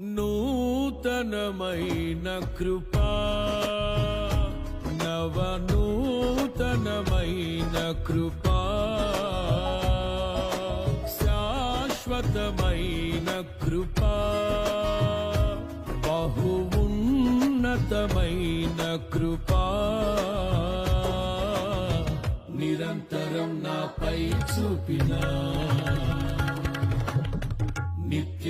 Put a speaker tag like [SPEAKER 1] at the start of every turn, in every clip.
[SPEAKER 1] నూతనమైన కృపా నవనూతనమైన కృపా శాశ్వతమైన కృపా బహు ఉన్నతమైన కృపా. నిరంతరం నాపై చూపినా.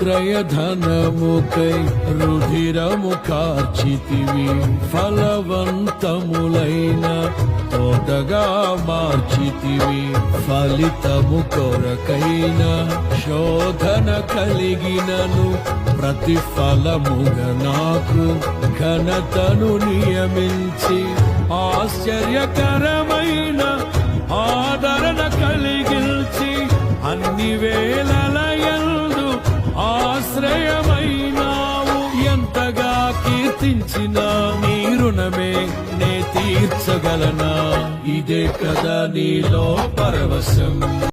[SPEAKER 1] క్రయధనముకై రుధిరము కార్చితివి ఫలవంతములైన తోటగా మార్చితివి. ఫలితము కొరకైన శోధన కలిగినను ప్రతిఫలముగా నాకు ఘనతను నియమించి ఆశ్చర్యకరమైన ఆదరణ కలిగించి అన్ని వేళ కీర్తించిన నీ రుణమే నే తీర్చగలనా? ఇదే కదా నీలో పరవశం.